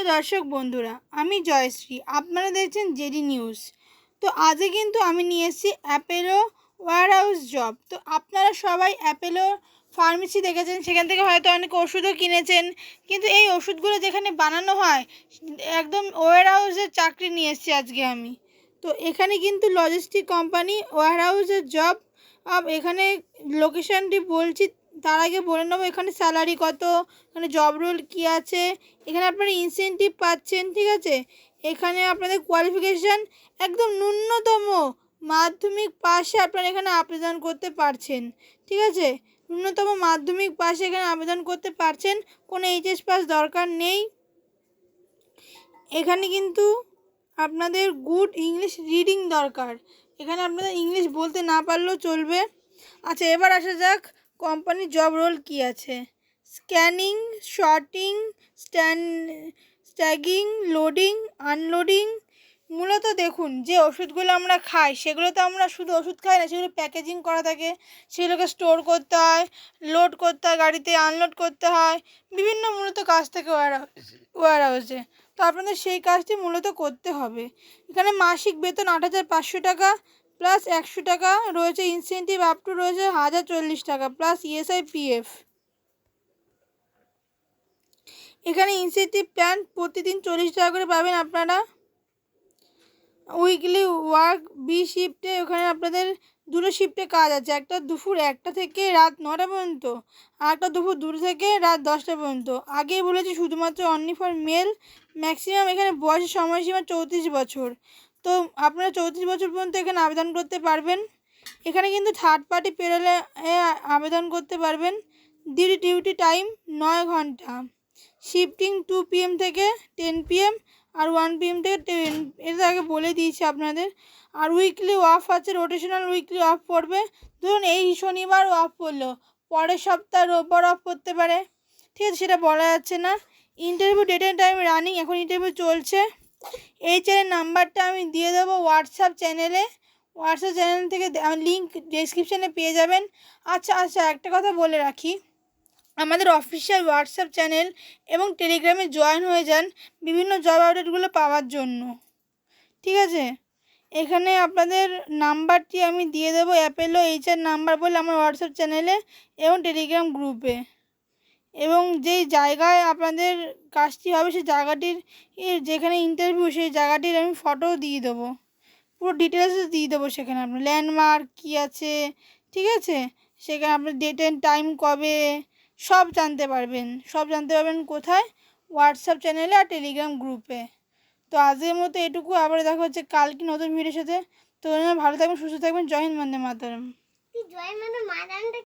প্রিয় দর্শক বন্ধুরা, আমি জয়শ্রী। আপনারা দেখছেন জেডি নিউজ। তো আজকে কিন্তু আমি নিয়ে এসেছি অ্যাপেলো ওয়ার হাউস জব। তো আপনারা সবাই অ্যাপেলো ফার্মেসি দেখেছেন, সেখান থেকে হয়তো অনেক ওষুধও কিনেছেন। কিন্তু এই ওষুধগুলো যেখানে বানানো হয়, একদম ওয়ার হাউসের চাকরি নিয়ে এসেছি আজকে আমি। তো এখানে কিন্তু লজিস্টিক কোম্পানি ওয়ার হাউসের জব এখানে লোকেশনটি বলছি তার আগে বলে নেব, এখানে স্যালারি কত, এখানে জব রোল কী আছে, এখানে আপনারা ইনসেনটিভ পাচ্ছেন, ঠিক আছে? এখানে আপনাদের কোয়ালিফিকেশান একদম ন্যূনতম মাধ্যমিক পাশে আপনারা এখানে আবেদন করতে পারছেন, ঠিক আছে? ন্যূনতম মাধ্যমিক পাশে এখানে আবেদন করতে পারছেন, কোনো এইচএস পাস দরকার নেই। এখানে কিন্তু আপনাদের গুড ইংলিশ রিডিং দরকার, এখানে আপনাদের ইংলিশ বলতে না পারলেও চলবে। আচ্ছা এবার আসা যাক কোম্পানির জব রোল কী আছে? Scanning sorting stand staging loading unloading মূলত দেখুন, যে ওষুধগুলো আমরা খাই, সেগুলো তো আমরা শুধু ওষুধ খাই না, সেগুলো প্যাকেজিং করা থাকে। সেগুলোকে স্টোর করতে হয় লোড করতে হয়, গাড়িতে আনলোড করতে হয়। বিভিন্ন মূলত কাজ থেকে ওয়ার ওয়ার হাউসে তো আপনাদের সেই কাজটি মূলত করতে হবে। এখানে মাসিক বেতন আট হাজার পাঁচশো টাকা প্লাস একশো টাকা রয়েছে ইনসেন্টিভ আপ টু রয়েছে হাজার চল্লিশ টাকা প্লাস ইএসআই পিএফ এখানে ইনসেন্টিভ প্ল্যান প্রতিদিন চল্লিশ টাকা করে পাবেন আপনারা। উইকলি ওয়ার্ক বি শিফটে ওখানে আপনাদের দুটো শিফটে কাজ আছে, একটা দুপুর একটা থেকে রাত নটা পর্যন্ত, আর একটা দুপুর দুটো থেকে রাত দশটা পর্যন্ত। আগেই বলেছি শুধুমাত্র অনলি ফর মেল ম্যাক্সিমাম এখানে বয়সের সময়সীমা চৌত্রিশ বছর। তো আপনারা চৌত্রিশ বছর পর্যন্ত এখানে আবেদন করতে পারবেন। এখানে কিন্তু থার্ড পার্টি পেরোলে আবেদন করতে পারবেন। ডিউটি ডিউটি টাইম নয় ঘণ্টা। শিফটিং টু পিএম থেকে টেন পিএম আর ওয়ান পিএম থেকে টেন এটা আগে বলে দিয়েছি আপনাদের। আর উইকলি অফ আছে রোটেশনাল উইকলি অফ পড়বে। ধরুন এই শনিবার অফ পড়ল, পরের সপ্তাহ রোববার অফ করতে পারে। ঠিক আছে, সেটা বলা যাচ্ছে না। Interview date and time running এখন ইন্টারভিউ চলছে। এই চ্যানেল নাম্বারটা আমি দিয়ে দেবো হোয়াটসঅ্যাপ চ্যানেলে হোয়াটসঅ্যাপ চ্যানেল থেকে লিঙ্ক ডেসক্রিপশানে পেয়ে যাবেন। আচ্ছা আচ্ছা একটা কথা বলে রাখি। আমাদের অফিসিয়াল হোয়াটসঅ্যাপ চ্যানেল এবং টেলিগ্রামে জয়েন হয়ে যান বিভিন্ন জব আপডেটগুলো পাওয়ার জন্য। ঠিক আছে? এখানে আপনাদের নাম্বারটি আমি দিয়ে দেবো অ্যাপেলো এইচআর নাম্বার বলে আমার হোয়াটসঅ্যাপ চ্যানেলে এবং টেলিগ্রাম গ্রুপে এবং যেই জায়গায় আপনাদের কাজটি হবে, সেই জায়গাটির যেখানে ইন্টারভিউ সেই জায়গাটির আমি ফটোও দিয়ে দেবো। পুরো ডিটেলস দিয়ে দেবো সেখানে আপনার ল্যান্ডমার্ক কী আছে, ঠিক আছে? সেখানে আপনার ডেট অ্যান্ড টাইম কবে, সব জানতে পারবেন। সব জানতে পারবেন কোথায়? হোয়াটসঅ্যাপ চ্যানেলে আর টেলিগ্রাম গ্রুপে তো আজকের মতো এটুকু। আবার দেখা হচ্ছে কালকে নতুন ভিডিওর সাথে। তো ভালো থাকবেন, সুস্থ থাকবেন। জয় হিন্দ, বন্দে মাতারম। জয় মানে